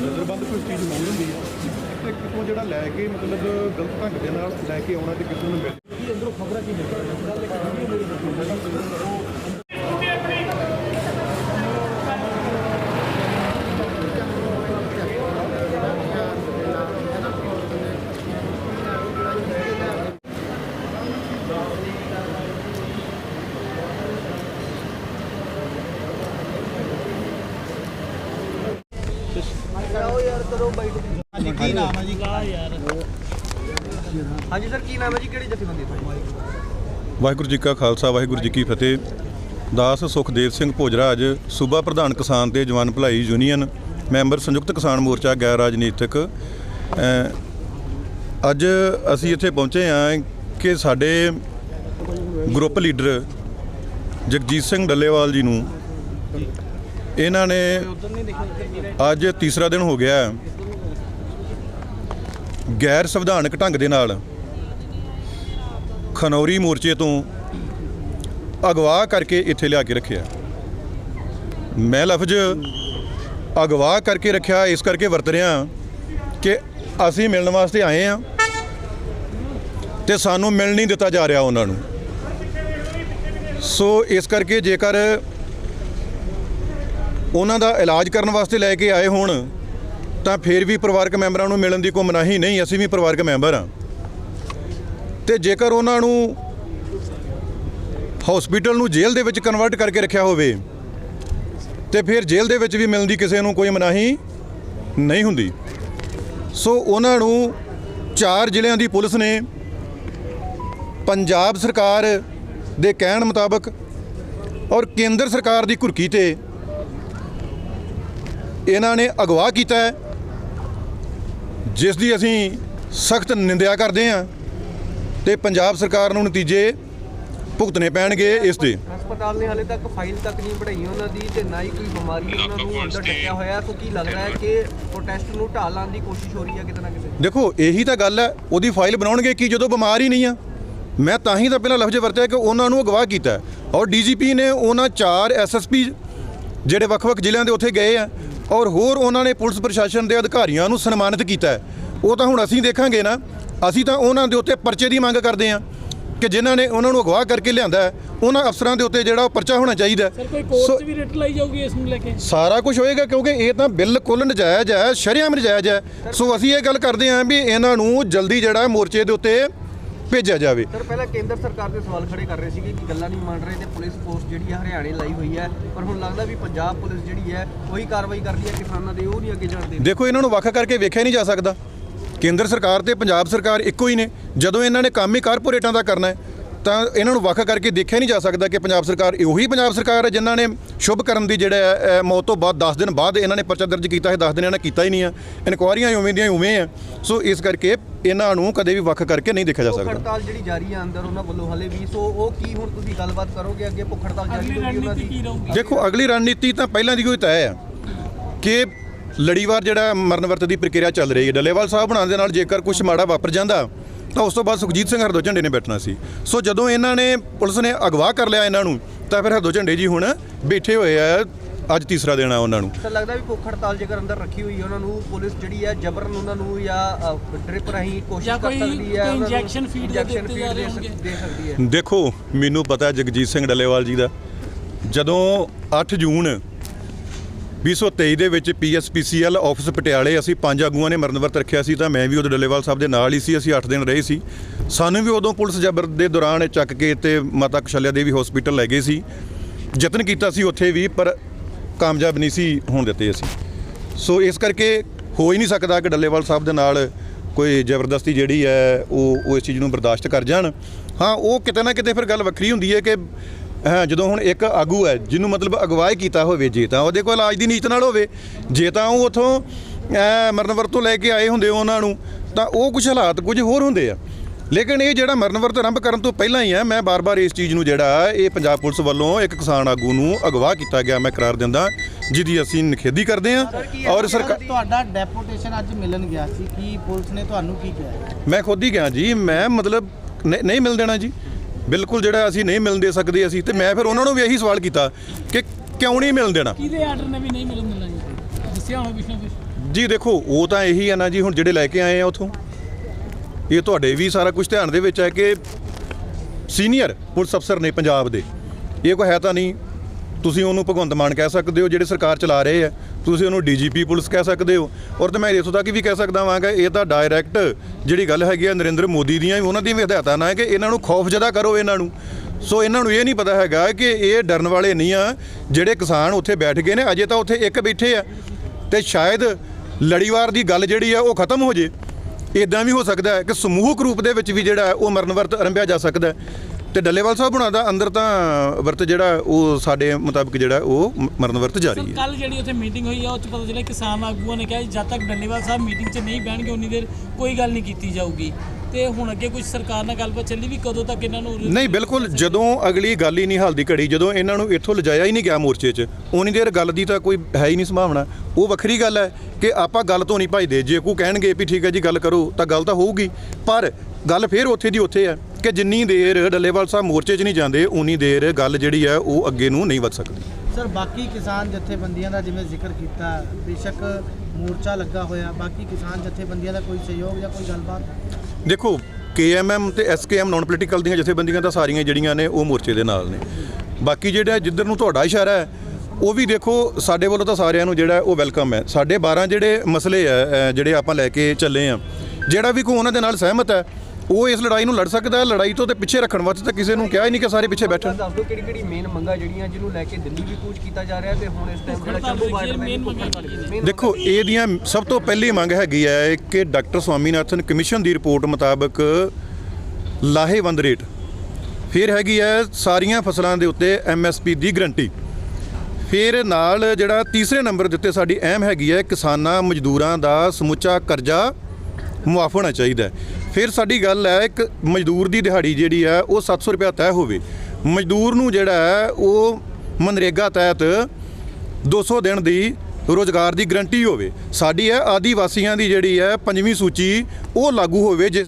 ਨਜ਼ਰਬੰਦ ਕੋਈ ਚੀਜ਼ ਮੰਗ ਹੁੰਦੀ ਹੈ ਤੇ ਕਿਤੋਂ ਜਿਹੜਾ ਲੈ ਕੇ ਮਤਲਬ ਗਲਤ ਢੰਗ ਦੇ ਨਾਲ ਲੈ ਕੇ ਆਉਣਾ ਤੇ ਕਿਸੇ ਨੂੰ ਮਿਲ ਅੰਦਰੋਂ ਖਬਰਾਂ ਕੀ ਨਿਕਲੀਆਂ ਗੱਲ ਇੱਕ ਵੀਡੀਓ ਮੇਰੀ ਹਾਂਜੀ ਕੀ ਨਾਮ ਹੈ ਜੀ? ਹਾਂਜੀ ਸਰ ਕੀ ਨਾਮ ਹੈ ਜੀ? ਕਿਹੜੀ ਜਥੇਬੰਦੀ ਤੋਂ ਵਾਹਿਗੁਰੂ ਜੀ ਕਾ ਖਾਲਸਾ ਵਾਹਿਗੁਰੂ ਜੀ ਕੀ ਫਤਿਹ। ਦਾਸ ਸੁਖਦੇਵ ਸਿੰਘ ਭੋਜਰਾਜ ਸੂਬਾ ਪ੍ਰਧਾਨ ਕਿਸਾਨ ਤੇ ਜਵਾਨ ਭਲਾਈ ਯੂਨੀਅਨ ਮੈਂਬਰ ਸੰਯੁਕਤ ਕਿਸਾਨ ਮੋਰਚਾ ਗੈਰ ਰਾਜਨੀਤਿਕ। ਅ, ਅੱਜ ਅਸੀਂ ਇੱਥੇ ਪਹੁੰਚੇ ਹਾਂ ਕਿ ਸਾਡੇ ਗਰੁੱਪ ਲੀਡਰ ਜਗਜੀਤ ਸਿੰਘ ਡੱਲੇਵਾਲ ਜੀ ਨੂੰ ਇਹਨਾਂ ਨੇ ਅੱਜ ਤੀਸਰਾ ਦਿਨ ਹੋ ਗਿਆ ਹੈ। ਗੈਰ ਸੰਵਿਧਾਨਕ ਢੰਗ ਦੇ ਨਾਲ ਖਨੌਰੀ ਮੋਰਚੇ ਤੋਂ ਅਗਵਾ ਕਰਕੇ ਇੱਥੇ ਲਿਆ ਕੇ ਰੱਖਿਆ ਮੈਂ ਲਫ਼ਜ਼ ਅਗਵਾ ਕਰਕੇ ਰੱਖਿਆ, ਇਸ ਕਰਕੇ ਵਰਤ ਰਿਹਾ ਕਿ ਅਸੀਂ ਮਿਲਣ ਵਾਸਤੇ ਆਏ ਆ ਤੇ ਸਾਨੂੰ ਮਿਲ ਨਹੀਂ ਦਿੱਤਾ ਜਾ ਰਿਹਾ ਉਹਨਾਂ ਨੂੰ ਸੋ ਇਸ ਕਰਕੇ ਜੇਕਰ ਉਹਨਾਂ ਦਾ ਇਲਾਜ ਕਰਨ ਵਾਸਤੇ ਲੈ ਕੇ ਆਏ ਹੋਣ, ਤਾਂ ਫਿਰ ਵੀ ਪਰਿਵਾਰਕ ਮੈਂਬਰਾਂ ਨੂੰ ਮਿਲਣ ਦੀ ਕੋਈ ਮਨਾਹੀ ਨਹੀਂ, ਅਸੀਂ ਵੀ ਪਰਿਵਾਰਕ ਮੈਂਬਰ ਹਾਂ। ਤੇ ਜੇਕਰ ਉਹਨਾਂ ਨੂੰ ਹਸਪੀਟਲ ਨੂੰ ਜੇਲ੍ਹ ਦੇ ਵਿੱਚ ਕਨਵਰਟ ਕਰਕੇ ਰੱਖਿਆ ਹੋਵੇ, ਤੇ ਫਿਰ ਜੇਲ੍ਹ ਦੇ ਵਿੱਚ ਵੀ ਮਿਲਣ ਦੀ ਕਿਸੇ ਨੂੰ ਕੋਈ ਮਨਾਹੀ ਨਹੀਂ ਹੁੰਦੀ। ਸੋ ਉਹਨਾਂ ਨੂੰ ਚਾਰ ਜ਼ਿਲ੍ਹਿਆਂ ਦੀ ਪੁਲਿਸ ਨੇ ਪੰਜਾਬ ਸਰਕਾਰ ਦੇ ਕਹਿਣ ਮੁਤਾਬਕ ਔਰ ਕੇਂਦਰ ਸਰਕਾਰ ਦੀ ਘੁਰਕੀ ਤੇ ਇਹਨਾਂ ਨੇ ਅਗਵਾ ਕੀਤਾ ਹੈ ਜਿਸ ਦੀ ਅਸੀਂ ਸਖਤ ਨਿੰਦਿਆ ਕਰਦੇ ਹਾਂ ਤੇ ਪੰਜਾਬ ਸਰਕਾਰ ਨੂੰ ਨਤੀਜੇ ਭੁਗਤਣੇ ਪੈਣਗੇ ਇਸ ਦੇ ਹਸਪਤਾਲ ਨੇ ਹਾਲੇ ਤੱਕ ਫਾਈਲ ਤੱਕ ਨਹੀਂ ਬਣਾਈ ਉਹਨਾਂ ਦੀ ਤੇ ਨਾ ਹੀ ਕੋਈ ਬਿਮਾਰੀ ਉਹਨਾਂ ਨੂੰ ਅੰਦਰ ਟੱਕਿਆ ਹੋਇਆ ਸੋ ਕੀ ਲੱਗਦਾ ਹੈ ਕਿ ਪ੍ਰੋਟੈਸਟ ਨੂੰ ਢਾਹ ਲਾਉਣ ਦੀ ਕੋਸ਼ਿਸ਼ ਹੋ ਰਹੀ ਹੈ ਕਿਤੇ ਨਾ ਕਿਤੇ? ਦੇਖੋ ਇਹੀ ਤਾਂ ਗੱਲ ਹੈ ਉਹਦੀ ਫਾਈਲ ਬਣਾਉਣਗੇ ਕੀ ਜਦੋਂ ਬਿਮਾਰ ਹੀ ਨਹੀਂ ਆ। ਮੈਂ ਤਾਂ ਹੀ ਤਾਂ ਪਹਿਲਾਂ ਲਫ਼ਜ਼ ਵਰਤਿਆ ਕਿ ਉਹਨਾਂ ਨੂੰ ਅਗਵਾ ਕੀਤਾ ਹੈ। ਔਰ ਡੀਜੀਪੀ ਨੇ ਉਹਨਾਂ ਚਾਰ ਐਸਐਸਪੀ ਜਿਹੜੇ ਵੱਖ-ਵੱਖ ਜ਼ਿਲ੍ਹਿਆਂ ਦੇ ਉੱਥੇ ਗਏ ਆ ਔਰ ਹੋਰ ਉਹਨਾਂ ਨੇ ਪੁਲਿਸ ਪ੍ਰਸ਼ਾਸਨ ਦੇ ਅਧਿਕਾਰੀਆਂ ਨੂੰ ਸਨਮਾਨਿਤ ਕੀਤਾ ਹੈ। ਉਹ ਤਾਂ ਹੁਣ ਅਸੀਂ ਦੇਖਾਂਗੇ ਨਾ ਅਸੀਂ ਤਾਂ ਉਹਨਾਂ ਦੇ ਉੱਤੇ ਪਰਚੇ ਦੀ ਮੰਗ ਕਰਦੇ ਆ ਕਿ ਜਿਨ੍ਹਾਂ ਨੇ ਉਹਨਾਂ ਨੂੰ ਅਗਵਾ ਕਰਕੇ ਲਿਆਂਦਾ ਹੈ, ਉਹਨਾਂ ਅਫਸਰਾਂ ਦੇ ਉੱਤੇ ਜਿਹੜਾ ਉਹ ਪਰਚਾ ਹੋਣਾ ਚਾਹੀਦਾ ਹੈ। ਸਰ ਕੋਈ ਕੋਰਟ 'ਚ ਵੀ ਰਿਟ ਲਾਈ ਜਾਊਗੀ ਇਸ ਨੂੰ ਲੈ ਕੇ ਸਾਰਾ ਕੁਝ ਹੋਏਗਾ ਕਿਉਂਕਿ ਇਹ ਤਾਂ ਬਿਲਕੁਲ ਨਜਾਇਜ਼ ਹੈ ਸ਼ਰੇਆਮ ਨਜਾਇਜ਼ ਹੈ ਸੋ ਅਸੀਂ ਇਹ ਗੱਲ ਕਰਦੇ ਹਾਂ ਵੀ ਇਹਨਾਂ ਨੂੰ ਜਲਦੀ ਜਿਹੜਾ ਮੋਰਚੇ ਦੇ ਉੱਤੇ ਭੇਜਿਆ ਜਾਵੇ। ਸਰ ਪਹਿਲਾਂ ਕੇਂਦਰ ਸਰਕਾਰ ਦੇ ਸਵਾਲ ਖੜੇ ਕਰ ਰਹੇ ਸੀਗੇ ਕਿ ਗੱਲਾਂ ਨਹੀਂ ਮੰਨ ਰਹੇ ਤੇ ਪੁਲਿਸ ਫੋਰਸ ਜਿਹੜੀ ਹੈ ਹਰਿਆਣੇ ਲਾਈ ਹੋਈ ਹੈ। ਪਰ ਹੁਣ ਲੱਗਦਾ ਵੀ ਪੰਜਾਬ ਪੁਲਿਸ ਜਿਹੜੀ ਹੈ ਉਹੀ ਕਾਰਵਾਈ ਕਰਦੀ ਹੈ ਕਿਸਾਨਾਂ ਦੇ ਉਹ ਨਹੀਂ ਅੱਗੇ ਜਾਂਦੇ। ਦੇਖੋ ਇਹਨਾਂ ਨੂੰ ਵੱਖ ਕਰਕੇ ਵੇਖਿਆ ਨਹੀਂ ਜਾ ਸਕਦਾ। ਕੇਂਦਰ ਸਰਕਾਰ ਤੇ ਪੰਜਾਬ ਸਰਕਾਰ ਇੱਕੋ ਹੀ ਨੇ। ਜਦੋਂ ਇਹਨਾਂ ਨੇ ਕੰਮ ਹੀ ਕਾਰਪੋਰੇਟਾਂ ਦਾ ਕਰਨਾ ਹੈ ਤਾਂ ਇਹਨਾਂ ਨੂੰ ਵੱਖ ਕਰਕੇ ਦੇਖਿਆ ਨਹੀਂ ਜਾ ਸਕਦਾ ਕਿ ਪੰਜਾਬ ਸਰਕਾਰ ਉਹੀ ਪੰਜਾਬ ਸਰਕਾਰ ਹੈ ਜਿਨ੍ਹਾਂ ਨੇ ਸ਼ੁਭ ਕਰਨ ਦੀ ਜਿਹੜਾ ਮੌਤ ਤੋਂ ਬਾਅਦ 10 ਦਿਨ ਬਾਅਦ ਇਹਨਾਂ ਨੇ ਪਰਚਾ ਦਰਜ ਕੀਤਾ ਹੈ 10 ਦਿਨ ਇਹਨਾਂ ਕੀਤਾ ਹੀ ਨਹੀਂ ਆ ਇਨਕੁਆਰੀਆਂ ਉਵੇਂ ਦੀਆਂ ਹੀ ਉਵੇਂ ਆ ਸੋ ਇਸ ਕਰਕੇ ਇਹਨਾਂ ਨੂੰ ਕਦੇ ਵੀ ਵੱਖ ਕਰਕੇ ਨਹੀਂ ਦੇਖਿਆ ਜਾ ਭੁੱਖ ਸਕਦਾ ਹੜਤਾਲ ਜਿਹੜੀ ਜਾਰੀ ਹੈ ਅੰਦਰ ਉਹਨਾਂ ਵੱਲੋਂ ਹਲੇ ਵੀ। ਸੋ ਉਹ ਕੀ ਹੁਣ ਤੁਸੀਂ ਗੱਲਬਾਤ ਕਰੋਗੇ ਅੱਗੇ ਭੁੱਖ ਹੜਤਾਲ ਜਾਰੀ ਹੋਊਗੀ ਉਹਨਾਂ ਦੀ ਦੇਖੋ ਅਗਲੀ ਰਣਨੀਤੀ ਤਾਂ ਪਹਿਲਾਂ ਦੀ ਕੋਈ ਤੈਅ ਹੈ ਕਿ ਲੜੀਵਾਰ ਜਿਹੜਾ ਮਰਨ ਵਰਤ ਦੀ ਪ੍ਰਕਿਰਿਆ ਚੱਲ ਰਹੀ ਹੈ। ਡੱਲੇਵਾਲ ਸਾਹਿਬ ਬਣਾਉਣ ਦੇ ਨਾਲ ਜੇਕਰ ਕੁਝ ਮਾੜਾ ਵਾਪਰ ਜਾਂਦਾ ਤਾਂ ਉਸ ਤੋਂ ਬਾਅਦ ਸੁਖਜੀਤ ਸਿੰਘ ਹਰਦੋ ਝੰਡੇ ਨੇ ਬੈਠਣਾ ਸੀ। ਸੋ ਜਦੋਂ ਇਹਨਾਂ ਨੇ ਪੁਲਿਸ ਨੇ ਅਗਵਾ ਕਰ ਲਿਆ ਇਹਨਾਂ ਨੂੰ ਤਾਂ ਫਿਰ ਹਰਦੋ ਝੰਡੇ ਜੀ ਹੁਣ ਬੈਠੇ ਹੋਏ ਆ ਅੱਜ ਤੀਸਰਾ ਦਿਨ ਆ ਉਹਨਾਂ ਨੂੰ। ਤਾਂ ਲੱਗਦਾ ਵੀ ਭੁੱਖ ਹੜਤਾਲ ਜੇਕਰ ਅੰਦਰ ਰੱਖੀ ਹੋਈ ਹੈ ਉਹਨਾਂ ਨੂੰ ਪੁਲਿਸ ਜਿਹੜੀ ਹੈ ਜਬਰਨ ਉਹਨਾਂ ਨੂੰ ਜਾਂ ਡ੍ਰਿਪ ਰਾਹੀਂ ਕੋਸ਼ਿਸ਼ ਕਰ ਸਕਦੀ ਹੈ ਕੋਈ ਉਹਨਾਂ ਨੂੰ injection feed ਦੇ injection ਦਿੱਤੇ feed ਜਾ ਰਹੇ ਦੇ ਸਕ- ਹੋਣਗੇ। ਦੇ ਸਕਦੀ ਹੈ। ਦੇਖੋ ਮੈਨੂੰ ਪਤਾ ਹੈ ਜਗਜੀਤ ਸਿੰਘ ਡੱਲੇਵਾਲ ਜੀ ਦਾ। ਜਦੋਂ 8 ਜੂਨ 2023 ਦੇ ਵਿੱਚ ਪੀਐਸਪੀਸੀਐਲ ਆਫਿਸ ਪਟਿਆਲੇ, ਅਸੀਂ ਪੰਜ ਆਗੂਆਂ ਨੇ ਮਰਨ ਵਰਤ ਰੱਖਿਆ ਸੀ ਤਾਂ ਮੈਂ ਵੀ ਉਦੋਂ ਡੱਲੇਵਾਲ ਸਾਹਿਬ ਦੇ ਨਾਲ ਹੀ ਸੀ, ਅਸੀਂ 8 ਦਿਨ ਰਹੇ ਸੀ। ਸਾਨੂੰ ਵੀ ਉਦੋਂ ਪੁਲਿਸ ਜਬਰ ਦੇ ਦੌਰਾਨ ਚੱਕ ਕੇ ਤੇ ਮਾਤਾ ਕੁਸ਼ਲਿਆ ਦੇਵੀ ਹਸਪੀਟਲ ਲੈ ਗਏ ਸੀ। ਯਤਨ ਕੀਤਾ ਸੀ ਉੱਥੇ ਵੀ, ਪਰ ਕਾਮਯਾਬ ਨਹੀਂ ਸੀ ਹੋਣ ਦਿੱਤੇ ਅਸੀਂ। ਸੋ ਇਸ ਕਰਕੇ ਹੋ ਹੀ ਨਹੀਂ ਸਕਦਾ ਕਿ ਡੱਲੇਵਾਲ ਸਾਹਿਬ ਦੇ ਨਾਲ ਕੋਈ ਜ਼ਬਰਦਸਤੀ ਜਿਹੜੀ ਹੈ, ਉਹ ਉਹ ਇਸ ਚੀਜ਼ ਨੂੰ ਬਰਦਾਸ਼ਤ ਕਰ ਜਾਣ। ਹਾਂ, ਉਹ ਕਿਤੇ ਨਾ ਕਿਤੇ ਫਿਰ ਗੱਲ ਵੱਖਰੀ ਹੁੰਦੀ ਹੈ ਕਿ ਹਾਂ ਜਦੋਂ ਹੁਣ ਇੱਕ ਆਗੂ ਹੈ ਜਿਹਨੂੰ ਮਤਲਬ ਅਗਵਾਈ ਕੀਤਾ ਹੋਵੇ ਜੇ ਤਾਂ ਉਹਦੇ ਕੋਲ ਇਲਾਜ ਦੀ ਨੀਤ ਨਾਲ ਹੋਵੇ। ਜੇ ਤਾਂ ਉਹ ਉਥੋਂ ਮਰਨ ਵਰਤ ਤੋਂ ਲੈ ਕੇ ਆਏ ਹੁੰਦੇ ਉਹਨਾਂ ਨੂੰ ਤਾਂ ਉਹ ਕੁਝ ਹਾਲਾਤ ਕੁਝ ਹੋਰ ਹੁੰਦੇ ਆ। ਲੇਕਿਨ ਇਹ ਜਿਹੜਾ ਮਰਨ ਵਰਤ ਆਰੰਭ ਕਰਨ ਤੋਂ ਪਹਿਲਾਂ ਹੀ ਹੈ ਮੈਂ ਬਾਰ-ਬਾਰ ਇਸ ਚੀਜ਼ ਨੂੰ ਜਿਹੜਾ ਇਹ ਪੰਜਾਬ ਪੁਲਿਸ ਵੱਲੋਂ ਇੱਕ ਕਿਸਾਨ ਆਗੂ ਨੂੰ ਅਗਵਾ ਕੀਤਾ ਗਿਆ ਮੈਂ ਕਰਾਰ ਦਿੰਦਾ ਜਿਹਦੀ ਅਸੀਂ ਨਿਖੇਧੀ ਕਰਦੇ ਹਾਂ। ਔਰ ਸਰਕਾਰ ਤੁਹਾਡਾ ਡੈਪੂਟੇਸ਼ਨ ਅੱਜ ਮਿਲਣ ਗਿਆ ਸੀ ਕੀ ਪੁਲਿਸ ਨੇ ਤੁਹਾਨੂੰ ਕੀ ਕਿਹਾ? ਮੈਂ ਖੁਦ ਹੀ ਗਿਆ ਜੀ ਮੈਂ ਮਤਲਬ ਨਹੀਂ ਮਿਲ ਦੇਣਾ ਜੀ। ਬਿਲਕੁਲ ਜਿਹੜਾ ਅਸੀਂ ਨਹੀਂ ਮਿਲਣ ਦੇ ਸਕਦੇ ਅਸੀਂ ਤੇ ਮੈਂ ਫਿਰ ਉਹਨਾਂ ਨੂੰ ਵੀ ਇਹੀ ਸਵਾਲ ਕੀਤਾ ਕਿ ਕਿਉਂ ਨਹੀਂ ਮਿਲਣ ਦੇਣਾ? ਕਿਹਦੇ ਆਰਡਰ ਨੇ ਵੀ ਨਹੀਂ ਮਿਲਣ ਮਿਲਣਾ ਜੀ? ਦੱਸਿਆ ਹੋਣਾ ਕੁਛ ਨਾ ਕੁਛ। ਜੀ ਦੇਖੋ ਉਹ ਤਾਂ ਇਹੀ ਆ ਨਾ ਜੀ ਹੁਣ ਜਿਹੜੇ ਲੈ ਕੇ ਆਏ ਆ ਉਥੋਂ। ਇਹ ਤੁਹਾਡੇ ਵੀ ਸਾਰਾ ਕੁਝ ਧਿਆਨ ਦੇ ਵਿੱਚ ਹੈ ਕਿ ਸੀਨੀਅਰ ਪੁਲਿਸ ਅਫਸਰ ਨੇ ਪੰਜਾਬ ਦੇ। ਇਹ ਕੋਈ ਹੈ ਤਾਂ ਨਹੀਂ। ਤੁਸੀਂ ਉਹਨੂੰ ਭਗਵੰਤ ਮਾਨ ਕਹਿ ਸਕਦੇ ਹੋ ਜਿਹੜੇ ਸਰਕਾਰ ਚਲਾ ਰਹੇ ਆ। ਤੁਸੀਂ ਉਹਨੂੰ ਡੀਜੀਪੀ ਪੁਲਿਸ ਕਹਿ ਸਕਦੇ ਹੋ। ਔਰ ਤੇ ਮੈਂ ਇੱਥੋਂ ਤੱਕ ਵੀ ਕਹਿ ਸਕਦਾ ਵਾਂ ਕਿ ਇਹ ਤਾਂ ਡਾਇਰੈਕਟ ਜਿਹੜੀ ਗੱਲ ਹੈਗੀ ਆ ਨਰਿੰਦਰ ਮੋਦੀ ਦੀਆਂ ਵੀ ਉਹਨਾਂ ਦੀਆਂ ਵੀ ਹਦਾਇਤਾਂ ਨਾਲ ਕਿ ਇਹਨਾਂ ਨੂੰ ਖੌਫ ਜ਼ਦਾ ਕਰੋ ਇਹਨਾਂ ਨੂੰ। ਸੋ ਇਹਨਾਂ ਨੂੰ ਇਹ ਨਹੀਂ ਪਤਾ ਹੈਗਾ ਕਿ ਇਹ ਡਰਨ ਵਾਲੇ ਨਹੀਂ ਆ, ਜਿਹੜੇ ਕਿਸਾਨ ਉੱਥੇ ਬੈਠ ਗਏ ਨੇ, ਅਜੇ ਤਾਂ ਉੱਥੇ ਇੱਕ ਬੈਠੇ ਆ। ਤੇ ਸ਼ਾਇਦ ਲੜੀਵਾਰ ਦੀ ਗੱਲ ਜਿਹੜੀ ਆ ਉਹ ਖਤਮ ਹੋ ਜੇ। ਇਦਾਂ ਵੀ ਹੋ ਸਕਦਾ ਹੈ ਕਿ ਸਮੂਹਕ ਰੂਪ ਦੇ ਵਿੱਚ ਵੀ ਜਿਹੜਾ ਉਹ ਮਰਨ ਵਰਤ ਆਰੰਭਿਆ ਜਾ ਸਕਦਾ ਹੈ। ਤੇ ਡੱਲੇਵਾਲ ਸਾਹਿਬ ਹੁਣਾਂ ਦਾ ਅੰਦਰ ਤਾਂ ਵਰਤ ਜਿਹੜਾ ਉਹ ਸਾਡੇ ਮੁਤਾਬਕ ਜਿਹੜਾ ਉਹ ਮਰਨ ਵਰਤ ਜਾਰੀ ਸਰ ਹੈ। ਕੱਲ ਜਿਹੜੀ ਉੱਥੇ ਮੀਟਿੰਗ ਹੋਈ ਆ ਉਹ ਚ ਪਤਾ ਚੱਲਿਆ ਕਿਸਾਨ ਆਗੂਆਂ ਨੇ ਕਿਹਾ ਜੀ, ਜਦ ਤੱਕ ਡੱਲੇਵਾਲ ਸਾਹਿਬ ਮੀਟਿੰਗ 'ਚ ਨਹੀਂ ਬਹਿਣਗੇ ਉਨੀ ਦੇਰ ਕੋਈ ਗੱਲ ਨਹੀਂ ਕੀਤੀ ਜਾਊਗੀ। ਤੇ ਹੁਣ ਅੱਗੇ ਕੁਝ ਸਰਕਾਰ ਨਾਲ ਗੱਲਬਾਤ ਚੱਲੀ ਵੀ ਕਦੋਂ ਤੱਕ ਇਹਨਾਂ ਨੂੰ ਨਹੀਂ ਬਿਲਕੁਲ ਜਦੋਂ ਅਗਲੀ ਗੱਲ ਹੀ ਨਹੀਂ ਹਲਦੀ ਘੜੀ ਜਦੋਂ ਇਹਨਾਂ ਨੂੰ ਇੱਥੋਂ ਲਿਜਾਇਆ ਹੀ ਨਹੀਂ ਗਿਆ ਮੋਰਚੇ 'ਚ ਉਨੀ ਦੇਰ ਗੱਲ ਦੀ ਤਾਂ ਕੋਈ ਹੈ ਹੀ ਨਹੀਂ ਸੰਭਾਵਨਾ। ਉਹ ਵੱਖਰੀ ਗੱਲ ਹੈ ਕਿ ਆਪਾਂ ਗੱਲ ਤੋਂ ਨਹੀਂ ਭਜਦੇ। ਜੇ ਕੋਈ ਕਹਿਣਗੇ ਵੀ ਠੀਕ ਹੈ ਜੀ ਗੱਲ ਕਰੋ ਤਾਂ ਗੱਲ ਤਾਂ ਹੋਊਗੀ। ਪਰ ਗੱਲ ਫੇਰ ਉੱਥੇ ਦੀ ਉੱਥੇ ਹੈ। ਕਿ ਜਿੰਨੀ ਦੇਰ ਡੱਲੇਵਾਲ ਸਾਹਿਬ ਮੋਰਚੇ 'ਚ ਨਹੀਂ ਜਾਂਦੇ ਉਨੀ ਦੇਰ ਗੱਲ ਜਿਹੜੀ ਹੈ ਉਹ ਅੱਗੇ ਨੂੰ ਨਹੀਂ ਵੱਧ ਸਕਦੀ। ਸਰ ਬਾਕੀ ਕਿਸਾਨ ਜਥੇਬੰਦੀਆਂ ਦਾ ਜਿਵੇਂ ਜ਼ਿਕਰ ਕੀਤਾ ਬੇਸ਼ੱਕ ਮੋਰਚਾ ਲੱਗਾ ਹੋਇਆ ਬਾਕੀ ਕਿਸਾਨ ਜਥੇਬੰਦੀਆਂ ਦਾ ਕੋਈ ਸਹਿਯੋਗ ਜਾਂ ਕੋਈ ਗੱਲਬਾਤ? ਦੇਖੋ ਕੇਐਮਐਮ ਤੇ ਐਸਕੇਐਮ ਨਾਨ ਪੋਲੀਟੀਕਲ ਦੀਆਂ ਜਥੇਬੰਦੀਆਂ ਤਾਂ ਸਾਰੀਆਂ ਜਿਹੜੀਆਂ ਨੇ ਉਹ ਮੋਰਚੇ ਦੇ ਨਾਲ ਨੇ। ਬਾਕੀ ਜਿਹੜਾ ਜਿੱਧਰ ਨੂੰ ਤੁਹਾਡਾ ਇਸ਼ਾਰਾ ਹੈ ਉਹ ਵੀ ਦੇਖੋ ਸਾਡੇ ਵੱਲੋਂ ਤਾਂ ਸਾਰਿਆਂ ਨੂੰ ਜਿਹੜਾ ਉਹ ਵੈਲਕਮ ਹੈ। ਸਾਡੇ 12 ਜਿਹੜੇ ਮਸਲੇ ਆ ਅ, ਜਿਹੜੇ ਆਪਾਂ ਲੈ ਕੇ ਚੱਲੇ ਆ ਜਿਹੜਾ ਵੀ ਕੋਈ ਉਹਨਾਂ ਦੇ ਨਾਲ ਸਹਿਮਤ ਹੈ ਉਹ ਇਸ ਲੜਾਈ ਨੂੰ ਲੜ ਸਕਦਾ ਹੈ ਲੜਾਈ ਤੋਂ ਤੇ ਪਿੱਛੇ ਰੱਖਣ ਵਾਸਤੇ ਤਾਂ ਕਿਸੇ ਨੂੰ ਕਿਹਾ ਹੀ ਨਹੀਂ ਕਿ ਸਾਰੇ ਪਿੱਛੇ ਬੈਠਣ। ਦੱਸ ਦਿਓ ਕਿਹੜੀ ਕਿਹੜੀ ਮੇਨ ਮੰਗਾਂ ਜਿਹੜੀਆਂ ਜਿਹਨੂੰ ਲੈ ਕੇ ਦਿੱਲੀ ਵੀ ਕੂਚ ਕੀਤਾ ਜਾ ਰਿਹਾ ਤੇ ਹੁਣ ਇਸ ਟਾਈਮ ਜਿਹੜਾ ਦੀ ਬਾਰਡਰ ਦੇਖੋ ਇਹਦੀਆਂ ਸਭ ਤੋਂ ਪਹਿਲੀ ਮੰਗ ਹੈਗੀ ਹੈ ਕਿ ਡਾਕਟਰ ਸਵਾਮੀਨਾਥਨ ਕਮਿਸ਼ਨ ਦੀ ਰਿਪੋਰਟ ਮੁਤਾਬਕ ਲਾਹੇਵੰਦ ਰੇਟ। ਫਿਰ ਹੈਗੀ ਹੈ ਸਾਰੀਆਂ ਫਸਲਾਂ ਦੇ ਉੱਤੇ ਐਮਐਸਪੀ ਦੀ ਗਰੰਟੀ। ਫਿਰ ਨਾਲ ਜਿਹੜਾ ਤੀਸਰੇ ਨੰਬਰ ਦੇ ਉੱਤੇ ਸਾਡੀ ਅਹਿਮ ਹੈਗੀ ਹੈ ਕਿਸਾਨਾਂ ਮਜ਼ਦੂਰਾਂ ਦਾ ਸਮੁੱਚਾ ਕਰਜ਼ਾ ਮੁਆਫ ਹੋਣਾ ਚਾਹੀਦਾ ਹੈ। ਫਿਰ ਸਾਡੀ ਗੱਲ ਹੈ, ਇੱਕ ਮਜ਼ਦੂਰ ਦੀ ਦਿਹਾੜੀ ਜਿਹੜੀ ਹੈ, ਉਹ 700 ਰੁਪਏ ਤੈਅ ਹੋਵੇ। ਮਜ਼ਦੂਰ ਨੂੰ ਜਿਹੜਾ ਹੈ, ਉਹ ਮਨਰੇਗਾ ਤਹਿਤ 200 ਦਿਨ ਦੀ ਰੋਜ਼ਗਾਰ ਦੀ ਗਰੰਟੀ ਹੋਵੇ। ਸਾਡੀ ਹੈ, ਆਦੀਵਾਸੀਆਂ ਦੀ ਜਿਹੜੀ ਹੈ, ਪੰਜਵੀਂ ਸੂਚੀ, ਉਹ ਲਾਗੂ ਹੋਵੇ, ਜਿਸ